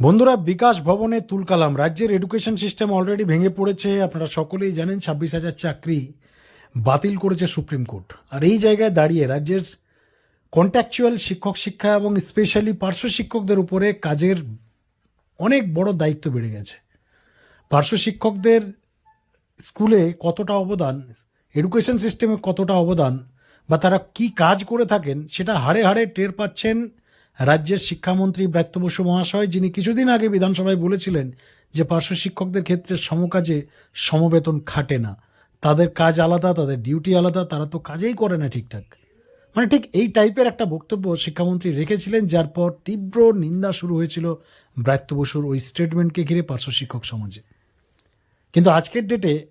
বন্ধুরা, বিকাশ ভবনে তুলকালাম। রাজ্যের এডুকেশন সিস্টেম অলরেডি ভেঙে পড়েছে। আপনারা সকলেই জানেন ছাব্বিশ হাজার চাকরি বাতিল করেছে সুপ্রিম কোর্ট। আর এই জায়গায় দাঁড়িয়ে রাজ্যের কন্ট্যাকচুয়াল শিক্ষক শিক্ষা এবং স্পেশালি পার্শ্ব শিক্ষকদের উপরে কাজের অনেক বড় দায়িত্ব বেড়ে গেছে। পার্শ্ব শিক্ষকদের স্কুলে কতটা অবদান এডুকেশন সিস্টেমে কতটা অবদান, বা তারা কি কাজ করে থাকেন, সেটা হাড়ে হাড়ে টের পাচ্ছেন রাজ্যের শিক্ষামন্ত্রী ব্রাত্য বসু মহাশয়, যিনি কিছুদিন আগে বিধানসভায় বলেছিলেন যে পার্শ্ব শিক্ষকদের ক্ষেত্রে সমকাজে সমবেতন খাটে না। তাদের কাজ আলাদা, তাদের ডিউটি আলাদা, তারা তো কাজেই করে না ঠিকঠাক। মানে ঠিক এই টাইপের একটা বক্তব্য শিক্ষামন্ত্রী রেখেছিলেন, যার পর তীব্র নিন্দা শুরু হয়েছিল ব্রাত্য বসুর ওই স্টেটমেন্টকে ঘিরে পার্শ্ব শিক্ষক সমাজে। কিন্তু আজকের ডেটে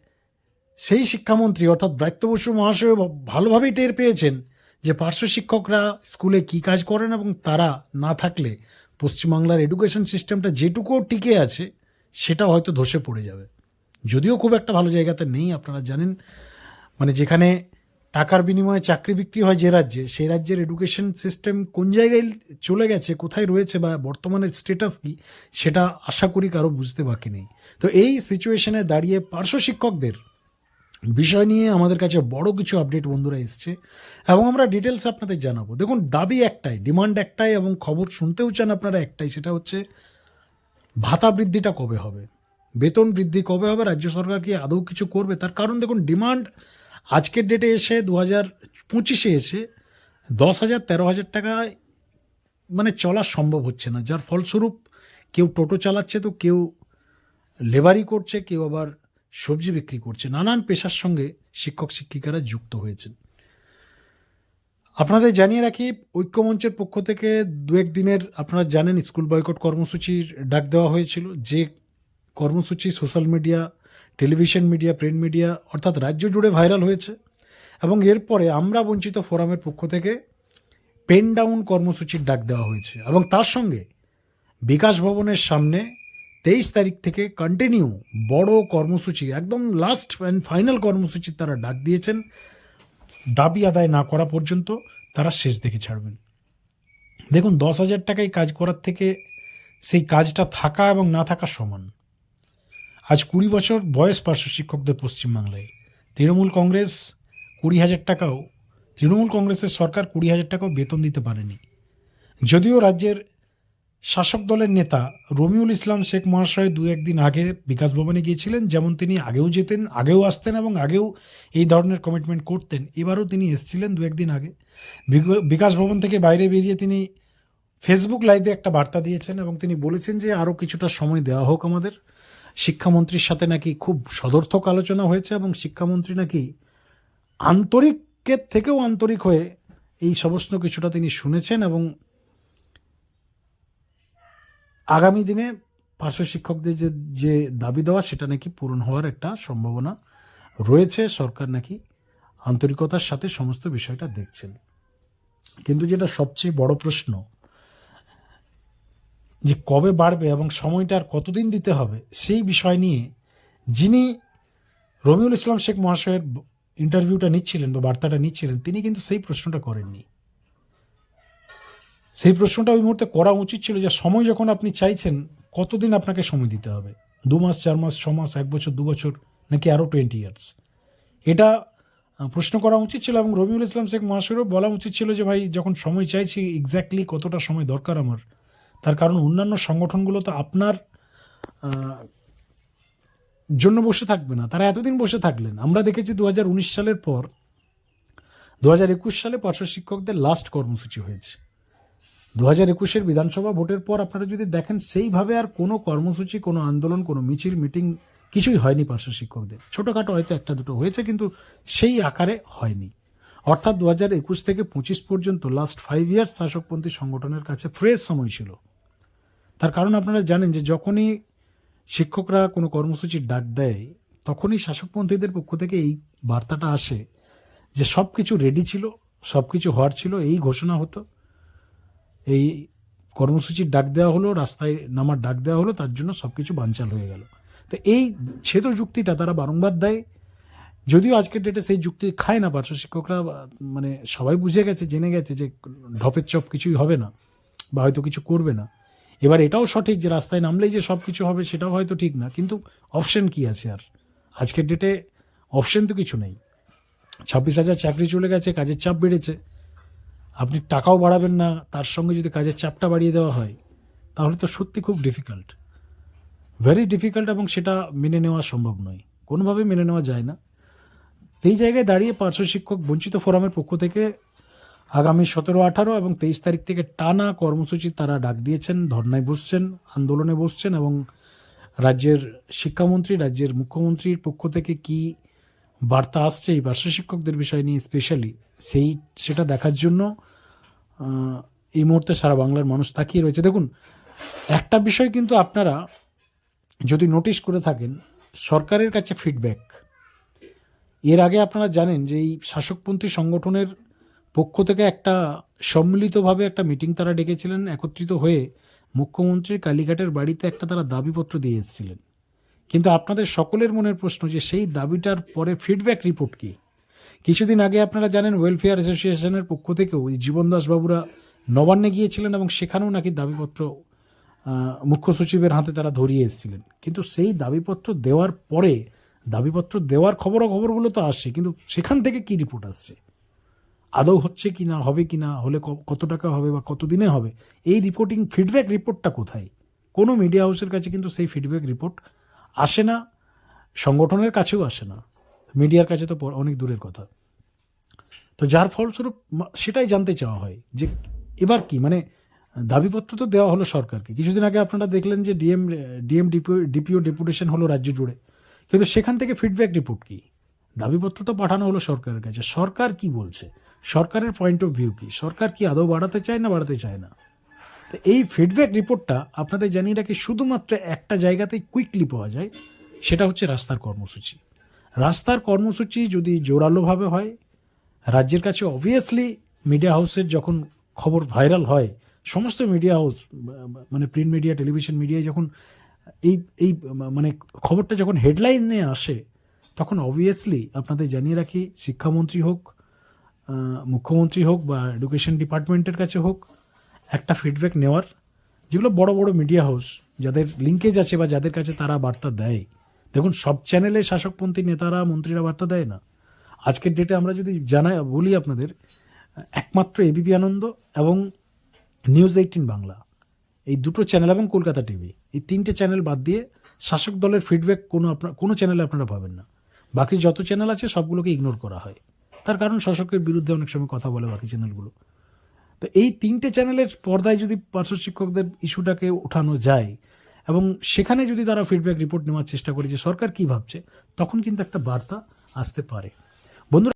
সেই শিক্ষামন্ত্রী অর্থাৎ ব্রাত্য বসু মহাশয় ভালোভাবেই টের পেয়েছেন যে পার্শ্ব শিক্ষকরা স্কুলে কি কাজ করেন এবং তারা না থাকলে পশ্চিমবাংলার এডুকেশন সিস্টেমটা যেটুকুও টিকে আছে, সেটা হয়তো ধসে পড়ে যাবে। যদিও খুব একটা ভালো জায়গাতে নেই, আপনারা জানেন। মানে যেখানে টাকার বিনিময়ে চাকরি বিক্রি হয় যে রাজ্যে, সেই রাজ্যের এডুকেশন সিস্টেম কোন জায়গায় চলে গেছে, কোথায় রয়েছে বা বর্তমানের স্টেটাস কি, সেটা আশা করি কারও বুঝতে বাকি নেই। তো এই সিচুয়েশনে দাঁড়িয়ে পার্শ্ব শিক্ষকদের বিষয় নিয়ে আমাদের কাছে বড় কিছু আপডেট বন্ধুরা এসছে এবং আমরা ডিটেলস আপনাদের জানাব। দেখুন, দাবি একটাই ডিমান্ড একটাই এবং খবর শুনতেও চান আপনারা একটাই, সেটা হচ্ছে ভাতা বৃদ্ধিটা কবে হবে? বেতন বৃদ্ধি কবে হবে? রাজ্য সরকার কি আদৌ কিছু করবে? তার কারণ দেখুন ডিমান্ড আজকের ডেটে এসে দু হাজার পঁচিশে এসে দশ হাজার তেরো হাজার টাকায় মানে চলা সম্ভব হচ্ছে না। যার ফলস্বরূপ কেউ টোটো চালাচ্ছে তো, কেউ লেবারি করছে, কেউ আবার সবজি বিক্রি করছে। নানান পেশার সঙ্গে শিক্ষক শিক্ষিকারা যুক্ত হয়েছেন। আপনাদের জানিয়ে রাখি, ঐক্যমঞ্চের পক্ষ থেকে দু এক দিনের আপনারা জানেন স্কুল বয়কট কর্মসূচির ডাক দেওয়া হয়েছিল। যে কর্মসূচি social media, television media, print media অর্থাৎ রাজ্য জুড়ে ভাইরাল হয়েছে এবং এরপরে আমরা বঞ্চিত ফোরামের পক্ষ থেকে পেন ডাউন কর্মসূচির ডাক দেওয়া হয়েছে এবং তার সঙ্গে বিকাশ ভবনের সামনে তেইশ তারিখ থেকে কন্টিনিউ বড় কর্মসূচি, একদম লাস্ট অ্যান্ড ফাইনাল কর্মসূচির তারা ডাক দিয়েছেন। দাবি আদায় না করা পর্যন্ত তারা শেষ দেখে ছাড়বেন। দেখুন, দশ হাজার টাকায় কাজ করার থেকে সেই কাজটা থাকা এবং না থাকা সমান। আজ কুড়ি বছর বয়স পার্শ্ব শিক্ষকদের পশ্চিমবাংলায়। তৃণমূল কংগ্রেস কুড়ি হাজার টাকাও, তৃণমূল কংগ্রেসের সরকার কুড়ি হাজার টাকাও বেতন দিতে পারেনি। যদিও রাজ্যের শাসক দলের নেতা রমিউল ইসলাম শেখ মহাশয় দু একদিন আগে বিকাশ ভবনে গিয়েছিলেন, যেমন তিনি আগেও যেতেন, আগেও আসতেন এবং আগেও এই ধরনের কমিটমেন্ট করতেন। এবারও তিনি এসেছিলেন দু একদিন আগে। বিকাশ ভবন থেকে বাইরে বেরিয়ে তিনি ফেসবুক লাইভে একটা বার্তা দিয়েছেন এবং তিনি বলেছেন যে আরও কিছুটা সময় দেওয়া হোক আমাদের। শিক্ষামন্ত্রীর সাথে নাকি খুব সদর্থক আলোচনা হয়েছে এবং শিক্ষামন্ত্রী নাকি আন্তরিকের থেকেও আন্তরিক হয়ে এই সমস্ত কিছুটা তিনি শুনেছেন এবং আগামী দিনে পার্শ্ব শিক্ষকদের যে যে দাবি দেওয়া, সেটা নাকি পূরণ হওয়ার একটা সম্ভাবনা রয়েছে। সরকার নাকি আন্তরিকতার সাথে সমস্ত বিষয়টা দেখছেন। কিন্তু যেটা সবচেয়ে বড় প্রশ্ন, যে কবে বাড়বে এবং সময়টা আর কতদিন দিতে হবে, সেই বিষয় নিয়ে যিনি রবিউল ইসলাম শেখ মহাশয়ের ইন্টারভিউটা নিচ্ছিলেন বা বার্তাটা নিচ্ছিলেন, তিনি কিন্তু সেই প্রশ্নটা করেননি। সেই প্রশ্নটা ওই মুহূর্তে করা উচিত ছিল যে সময় যখন আপনি চাইছেন, কতদিন আপনাকে সময় দিতে হবে? দু মাস, চার মাস, ছ মাস, এক বছর, দু বছর, নাকি আরও টোয়েন্টি ইয়ার্স এটা প্রশ্ন করা উচিত ছিল এবং রবিউল ইসলাম শেখ মহাশয়েরও বলা উচিত ছিল যে ভাই, যখন সময় চাইছি এক্স্যাক্টলি কতটা সময় দরকার আমার? তার কারণ অন্যান্য সংগঠনগুলো তো আপনার জন্য বসে থাকবে না। তারা এতদিন বসে থাকলেন। আমরা দেখেছি দু হাজার উনিশ সালের পর দু হাজার একুশ সালে পার্শ্ব শিক্ষকদের লাস্ট কর্মসূচি হয়েছে। দু হাজার একুশের বিধানসভা ভোটের পর আপনারা যদি দেখেন সেইভাবে আর কোনো কর্মসূচি, কোনো আন্দোলন, কোনো মিছিল, মিটিং কিছুই হয়নি পার্শ্ব শিক্ষকদের। ছোটোখাটো হয়তো একটা দুটো হয়েছে, কিন্তু সেই আকারে হয়নি। অর্থাৎ দু হাজার একুশ থেকে পঁচিশ পর্যন্ত লাস্ট ফাইভ ইয়ার্স শাসকপন্থী সংগঠনের কাছে ফ্রেশ সময় ছিল। তার কারণ আপনারা জানেন যে যখনই শিক্ষকরা কোনো কর্মসূচির ডাক দেয়, তখনই শাসকপন্থীদের পক্ষ থেকে এই বার্তাটা আসে যে সব কিছু রেডি ছিল সব কিছু হওয়ার ছিল, এই ঘোষণা হতো। এই কর্মসূচির ডাক দেওয়া হলো, রাস্তায় নামার ডাক দেওয়া হলো, তার জন্য সব কিছু বানচাল হয়ে গেল। তো এই ছেদ যুক্তিটা তারা বারংবার দেয়। যদিও আজকের ডেটে সেই যুক্তি খায় না, পার্শ্ব শিক্ষকরা মানে সবাই বুঝে গেছে, জেনে গেছে যে ঢপের চপ কিছুই হবে না বা হয়তো কিছু করবে না। এবার এটাও সঠিক যে রাস্তায় নামলেই যে সব কিছু হবে, সেটাও হয়তো ঠিক না। কিন্তু অপশন কি আছে আর? আজকের ডেটে অপশন তো কিছু নেই। ছাব্বিশ হাজার চাকরি চলে গেছে, কাজের চাপ বেড়েছে। আপনি টাকাও বাড়াবেন না, তার সঙ্গে যদি কাজের চাপটা বাড়িয়ে দেওয়া হয়, তাহলে তো সত্যি খুব ডিফিকাল্ট ভেরি ডিফিকাল্ট এবং সেটা মেনে নেওয়া সম্ভব নয়। কোনোভাবে মেনে নেওয়া যায় না। এই জায়গায় দাঁড়িয়ে পার্শ্ব শিক্ষক বঞ্চিত ফোরামের পক্ষ থেকে আগামী সতেরো, আঠারো এবং তেইশ তারিখ থেকে টানা কর্মসূচি তারা ডাক দিয়েছেন, ধর্নায় বসছেন, আন্দোলনে বসছেন এবং রাজ্যের শিক্ষামন্ত্রী, রাজ্যের মুখ্যমন্ত্রীর পক্ষ থেকে কি বার্তা আসছে এই ভাষা শিক্ষকদের বিষয় নিয়ে স্পেশালি সেই, সেটা দেখার জন্য এই মুহূর্তে সারা বাংলার মানুষ তাকিয়ে রয়েছে। দেখুন, একটা বিষয় কিন্তু আপনারা যদি নোটিশ করে থাকেন, সরকারের কাছে ফিডব্যাক এর আগে আপনারা জানেন যে এই শাসকপন্থী সংগঠনের পক্ষ থেকে একটা সম্মিলিতভাবে একটা মিটিং তারা ডেকেছিলেন, একত্রিত হয়ে মুখ্যমন্ত্রীর কালীঘাটের বাড়িতে একটা তারা দাবিপত্র দিয়ে এসেছিলেন। কিন্তু আপনাদের সকলের মনের প্রশ্ন যে সেই দাবিটার পরে ফিডব্যাক রিপোর্ট কি? কিছুদিন আগে আপনারা জানেন ওয়েলফেয়ার অ্যাসোসিয়েশনের পক্ষ থেকেও ওই জীবন দাসবাবুরা নবান্নে গিয়েছিলেন এবং সেখানেও নাকি দাবিপত্র মুখ্য সচিবের হাতে তারা ধরিয়ে এসেছিলেন। কিন্তু সেই দাবিপত্র দেওয়ার পরে, দাবিপত্র দেওয়ার খবরও খবরগুলো তো আসছে, কিন্তু সেখান থেকে কি রিপোর্ট আসছে? আদৌ হচ্ছে কি না, হবে কি না, হলে কত টাকা হবে বা কত দিনে হবে? এই রিপোর্টিং ফিডব্যাক রিপোর্টটা কোথায়? কোনো মিডিয়া হাউসের কাছে কিন্তু সেই ফিডব্যাক রিপোর্ট আসে না, সংগঠনের কাছেও আসে না। মিডিয়ার কাছে তো অনেক দূরের কথা। তো যার ফলস্বরূপ সেটাই জানতে চাওয়া হয় যে এবার কি? মানে দাবিপত্র তো দেওয়া হলো সরকারকে। কিছুদিন আগে আপনারা দেখলেন যে DM DM DPO DPO deputation হলো রাজ্য জুড়ে। কিন্তু সেখান থেকে ফিডব্যাক রিপোর্ট কি? দাবিপত্র তো পাঠানো হলো সরকারের কাছে। সরকার কি বলছে? সরকারের পয়েন্ট অফ ভিউ কি? সরকার কি আদৌ বাড়াতে চায় না বাড়াতে চায় না? তো এই ফিডব্যাক রিপোর্টটা আপনাদের জানিয়ে রাখি, শুধুমাত্র একটা জায়গাতেই কুইকলি পাওয়া যায়, সেটা হচ্ছে রাস্তার কর্মসূচি। রাস্তার কর্মসূচি যদি জোরালোভাবে হয়, রাজ্যের কাছে অবভিয়াসলি মিডিয়া হাউসের যখন খবর ভাইরাল হয়, সমস্ত মিডিয়া হাউস মানে প্রিন্ট মিডিয়া টেলিভিশন মিডিয়ায় যখন এই এই মানে খবরটা যখন হেডলাইনে আসে, তখন অবভিয়াসলি আপনাদের জানিয়ে রাখি, শিক্ষামন্ত্রী হোক মুখ্যমন্ত্রী হোক বা এডুকেশন ডিপার্টমেন্টের কাছে হোক একটা ফিডব্যাক নেওয়ার, যেগুলো বড় বড় মিডিয়া হাউস যাদের লিঙ্কেজ আছে বা যাদের কাছে তারা বার্তা দেয়। দেখুন, সব চ্যানেলে শাসকপন্থী নেতারা, মন্ত্রীরা বার্তা দেয় না। আজকের ডেটে আমরা যদি জানাই, বলি আপনাদের, একমাত্র এবিপি আনন্দ এবং নিউজ এইটিন বাংলা। এই দুটো চ্যানেল এবং কলকাতা টিভি এই তিনটে চ্যানেল বাদ দিয়ে শাসক দলের ফিডব্যাক কোনো আপনার কোনো চ্যানেলে আপনারা পাবেন না। বাকি যত চ্যানেল আছে, সবগুলোকে ইগনোর করা হয়। তার কারণ শাসকের বিরুদ্ধে অনেক সময় কথা বলে বাকি চ্যানেলগুলো তো এই তিনটে চ্যানেলের পর্দায় যদি পার্শ্ব শিক্ষকদের ইস্যুটাকে ওঠানো যায় এবং সেখানে যদি তারা ফিডব্যাক রিপোর্ট নেওয়ার চেষ্টা করে যে সরকার কি ভাবছে, তখন কিন্তু একটা বার্তা আসতে পারে। বন্ধুরা